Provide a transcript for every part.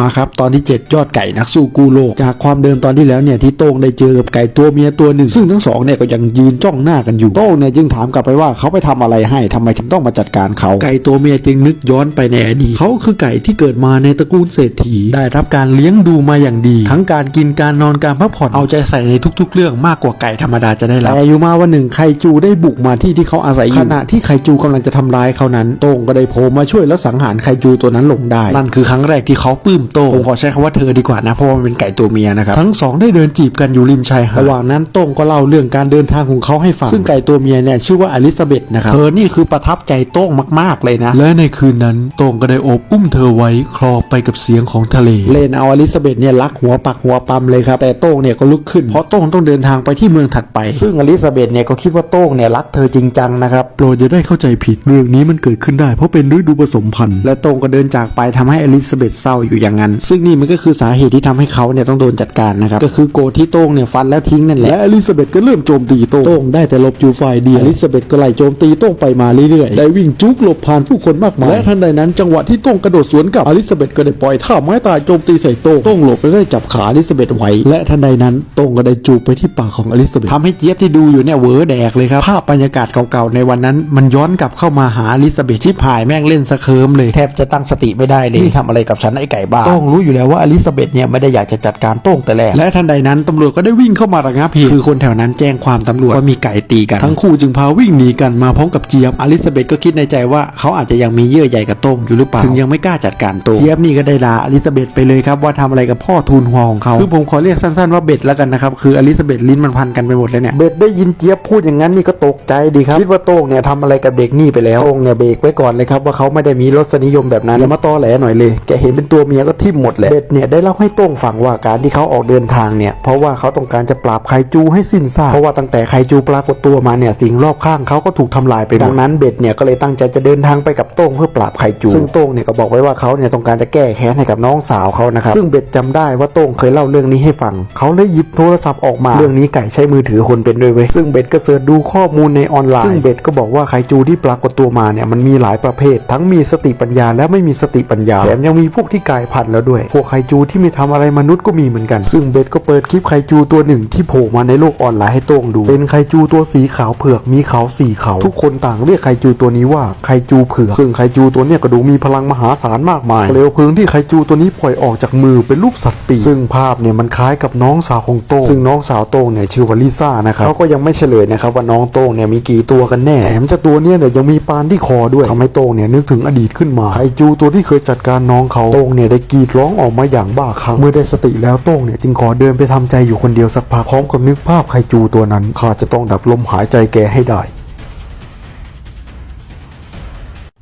มาครับตอนที่ 7 ยอดไก่นักสู้กู้โลก จากความเดิมตอนที่แล้วเนี่ยที่โต้งได้เจอกับไก่ตัวเมียตัวหนึ่ง ซึ่งทั้งสองเนี่ยก็ยังยืนจ้องหน้ากันอยู่โต้งเนี่ยจึงถามกลับไปว่าเขาไปทำอะไรให้ทำไมถึงต้องมาจัดการเขาไก่ตัวเมียจึงนึกย้อนไปในอดีตเขาคือไก่ที่เกิดมาในตระกูลเศรษฐี ได้รับการเลี้ยงดูมาอย่างดี ทั้งการกินการนอนการพักผ่อนเอาใจใส่ในทุก ๆ เรื่องมากกว่าไก่ธรรมดาจะได้รับแต่อยู่มาวันหนึ่งไคจูได้บุกมาที่ที่เขาอาศัยอยู่ขณะที่ไคจูกำลังจะทำร้ายเขานั้นโต้งก็ได้โผล่มาช่วยแล้วสังหารไคจูตัวนั้นลงได้นั่นคือครั้งแรกที่เขาปลื้มโต้งผมขอใช้คำว่าเธอดีกว่านะเพราะว่ามันเป็นไก่ตัวเมียนะครับทั้งสองได้เดินจีบกันอยู่ริมชายหาดระหว่างนั้นโต้งก็เล่าเรื่องการเดินทางของเขาให้ฟังซึ่งไก่ตัวเมียเนี่ยชื่อว่าอลิซาเบธนะครับเธอนี่คือประทับใจโต้งมากๆเลยนะ และในคืนนั้นโต้งก็ได้โอบอุ้มเธอไว้คลอไปกับเสียงของทะเล เล่นเอาอลิซาเบธเนี่ยลักหัวปักหัวปั๊มเลยครับแต่โต้งเนี่ยก็ลุกขึ้นเพราะโต้งต้องเดินทางไปที่เมืองถัดไป ซึ่งอลิซาเบธเนี่ยก็คิดว่าโต้งเนี่ยรักเธอจริงจังนะครับโปรดอย่าได้เข้าใจผิดเรื่องนี้มันเกิดขึ้นได้ เพราะเป็นฤดูผสมพันธุ์และโต้งก็เดินจากไปทำให้อลิซาเบธเศร้าอยู่อย่างนั้น ซึ่งนี่มันก็คือสาเหตุที่ทำให้เขาเนี่ยต้องโดนจัดการนะครับก็คือโกรธที่โต้งเนี่ยฟันแล้วทิ้งนั่นแหละและอลิซาเบธก็เริ่มโจมตีโต้งโต้งได้แต่หลบอยู่ฝ่ายเดียวอลิซาเบธก็ไล่โจมตีโต้งไปมาเรื่อยๆได้วิ่งจุกหลบผ่านผู้คนมากมายและทันใดนั้นจังหวะที่โต้งกระโดดสวนกลับอลิซาเบธก็ได้ปล่อยท่าไม้ตายโจมตีใส่โต้งโต้งหลบไปได้จับขาอลิซาเบธไว้และทันใดนั้นโต้งก็ได้จูบไปที่ปากของอลิซาเบธทำให้เจี๊ยบที่ดูอยู่เนี่ยเหวอแดกเลยครับภาพบรรยากาศเก่าๆในวันนั้น มันย้อนกลับเข้ามาหาอลิซาเบธชิบหายแม่งเล่นสะเคิมเลยแทบจะตั้งสติไม่ได้เลยนี่ทำอะไรกับฉันไอ้ไก่บ้าโต้งรู้อยู่แล้วว่าอลิซาเบธเนี่ยไม่ได้อยากจะจัดการโต้งแต่แรกและทันใดนั้นตำรวจก็ได้วิ่งเข้ามาระงับเหตุคือคนแถวนั้นแจ้งความตำรวจว่ามีไก่ตีกันทั้งคู่จึงพาวิ่งหนีกันมาพร้อมกับเจี๊ยบอลิซาเบธก็คิดในใจว่าเขาอาจจะยังมีเยื่อใยกับโต้งอยู่หรือเปล่าถึงยังไม่กล้าจัดการโต้งเจี๊ยบนี่ก็ได้ด่าอลิซาเบธไปเลยครับว่าทำอะไรกับพ่อทูลหัวของเขาคือผมขอเรียกสั้นๆว่าเบ็ดแล้วกันนะครับคืออลิซาเบธลิ้นมันพันกันไปหมดเลยเนี่ยเบ็ดได้ยินเจี๊ยบพูดอย่างนั้นนี่ก็ตกใจดีครับคิดว่าโต้งเนี่ยทำอะไรกับเด็กนี่ไปแล้วโต้งเนี่ยเบรกไว้ก่อนเลยครับว่าเขาไม่ได้มีรสนิยมแบบนั้นอย่ามาตอแหลหน่อยเลยแกเห็นเป็นตัวเมียก็ทิ่มหมดแหละเบ็ดเนี่ยได้เล่าให้โต้งฟังว่าการที่เขาออกเดินทางเนี่ยเพราะว่าเขาต้องการจะปราบไคจูให้สิ้นซากเพราะว่าตั้งแต่ไคจูปรากฏตัวมาเนี่ยสิ่งรอบข้างเขาก็ถูกทำลายไปหมดดังนั้นเบ็ดเนี่ยก็เลยตั้งใจจะเดินทางไปกับโต้งเพื่อปราบไคจู ซึ่งโต้งเนี่ยก็บอกไว้ว่าเขาเนี่ยต้องการจะแก้แค้นให้กับน้องสาวเขานะครับซึ่งเบ็ดจำได้ว่าโต้งเคยเล่าเรื่องนี้ให้ฟังเขาเลยหยิบโทรศัพท์ออกมาเรื่องนี้ไก่ใช้มือถือคนเป็นด้วยเว้ยซึ่งเบ็ดก็เสิร์ชดูข้อมูลในออนไลน์ซึ่งเบ็ดก็บอกว่าไคจูที่ปรากฏตัวมาเนี่ยมันมีหลายประเภท ทั้งมีสติปัญญาและไม่มีสติปัญญาแถมยังมีพวกที่กลายพันธุ์แล้วด้วย พวกไคจูที่ไม่ทำอะไรมนุษย์ก็มีเหมือนกัน ซึ่งเบ็ดก็เปิดคลิปไคจูตัวหนึ่งที่โผล่มาในโลกออนไลน์ให้โต้งดู เป็นไคจูตัวสีขาวเผือกมีเขาสี่เขาทุกคนต่างเรียกไคจูตัวนี้ว่าไคจูเผือกซึ่งไคจูตัวเนี้ยก็ดูมีพลังมหาศาลมากมายเปลวเพลิงที่ไคจูตัวนี้ปล่อยออกจากมือเป็นรูปสัตว์ปีกซึ่งภาพเนี่ยมันคล้ายกับน้องสาวของโต้งซึ่งน้องสาวโต้งเนี่ยชื่อว่าลิซ่านะครับเขาก็ยังไม่เฉลยนะครับว่าน้องโต้งเนี่ยมีกี่ตัวกันแน่แถมจ้าตัวเนี้ยเนี่ยยังมีปานที่คอด้วยทำให้โต้งเนี่ยนึกถึงอดีตขึ้นมาไคจูตัวที่เคยจัดการน้องเขาโต้งเนี่ยได้กรีดร้องออกมาอย่างบ้าคลั่งเมื่อได้สติแล้วโต้งเนี่ยจึงขอเดินไปทำใจอยู่คนเดียวสักพักพร้อมกับนึกภาพไคจูตัวนั้นข้าจะต้องดับลมหายใจแกให้ได้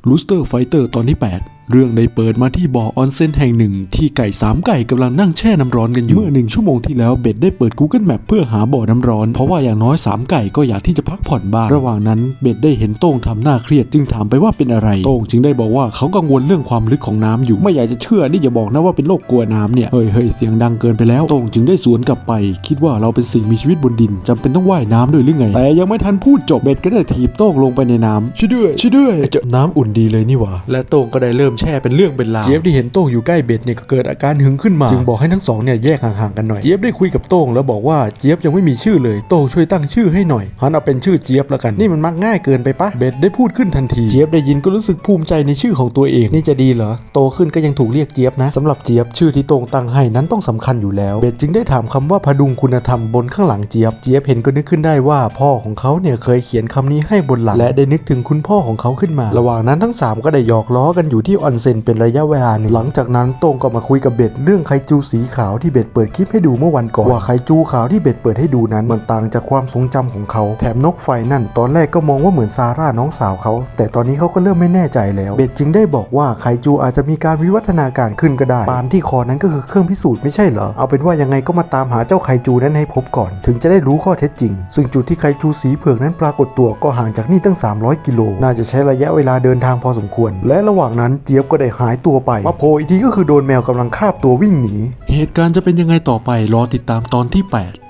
ลูสเตอร์ไฟเตอร์ตอนที่ 8 เรื่องได้เปิดมาที่บ่อออนเซ็นแห่งหนึ่งที่ไก่สามไก่กำลังนั่งแช่น้ำร้อนกันอยู่ เมื่อหนึ่งชั่วโมงที่แล้วเบ็ดได้เปิด Google Map เพื่อหาบ่อน้ำร้อน เพราะว่าอย่างน้อย3ไก่ก็อยากที่จะพักผ่อนบ้าง ระหว่างนั้นเบ็ดได้เห็นโต้งทำหน้าเครียดจึงถามไปว่าเป็นอะไร โต้งจึงได้บอกว่าเขากังวลเรื่องความลึกของน้ำอยู่ ไม่อยากจะเชื่อนี่อย่าบอกนะว่าเป็นโรคกลัวน้ำเนี่ย เฮ้ยเฮ้ยเสียงดังเกินไปแล้ว โต้งจึงได้สวนกลับไป คิดว่าเราเป็นสิ่งมีชีวิตบนดินจำเป็นต้องว่ายน้ำด้วยหรือไง แต่ยังไม่ทันพูดจบเบ็ดก็ได้ถีบโต้งลงไปในน้ำช่วยด้วยช่วยด้วยเจะน้ำอุ่นดีเลยนี่หว่าและโต้งก็ได้เริ่มแช่เป็นเรื่องเป็นราว เจี๊ยบที่เห็นโต้งอยู่ใกล้เบ็ดเนี่ยก็เกิดอาการหึงขึ้นมา จึงบอกให้ทั้งสองเนี่ยแยกห่างๆกันหน่อย เจี๊ยบได้คุยกับโต้งแล้วบอกว่าเจี๊ยบยังไม่มีชื่อเลย โต้งช่วยตั้งชื่อให้หน่อยฮันเอาเป็นชื่อเจี๊ยบแล้วกัน นี่มันมักง่ายเกินไปปะ เบ็ดได้พูดขึ้นทันที เจี๊ยบได้ยินก็รู้สึกภูมิใจในชื่อของตัวเอง นี่จะดีเหรอ โตขึ้นก็ยังถูกเรียกเจี๊ยบนะสำหรับเจี๊ยบชื่อที่โต้งตั้งให้นั้นต้องสำคัญอยู่แล้ว เบ็ดจึงได้ถามคำว่าพดุงคุณธรรมบนข้างหลังเจี๊ยบ เจี๊ยบเห็นก็นึกขึ้นได้ว่าพ่อของเขาเนี่ยเคยเขียนคำนี้ให้บนหลัง และได้นึกถึงคุณพ่อของเขาขึ้นมา ระหว่างนั้นทั้งสามก็ได้หยอกล้อกันอยู่ที่ออนเซ็นเป็นระยะเวลาหนึ่งหลังจากนั้นโต้งก็มาคุยกับเบ็ดเรื่องไคจูสีขาวที่เบ็ดเปิดคลิปให้ดูเมื่อวันก่อนว่าไคจูขาวที่เบ็ดเปิดให้ดูนั้นมันต่างจากความทรงจำของเขา แถมนกไฟนั่นตอนแรกก็มองว่าเหมือนซาร่าน้องสาวเขา แต่ตอนนี้เขาก็เริ่มไม่แน่ใจแล้วเบ็ดจึงได้บอกว่าไคจูอาจจะมีการวิวัฒนาการขึ้นก็ได้ปานที่คอนั้นก็คือเครื่องพิสูจน์ไม่ใช่เหรอเอาเป็นว่ายังไงก็มาตามหาเจ้าไคจูนั้นให้พบก่อน ถึงจะได้รู้ข้อเท็จจริง ซึ่งจุดที่ไคจูสีเผือกนั้นปรากฏตัวก็ห่างจากนี่ตั้ง 300 กิโลน่าจะใช้ระยะเวลาเดินทางพอสมควร และระหว่างนั้นเจี๊ยบก็ได้หายตัวไป มาโผล่อีกทีก็คือโดนแมวกำลังคาบตัววิ่งหนี เหตุการณ์จะเป็นยังไงต่อไปรอติดตามตอนที่ 8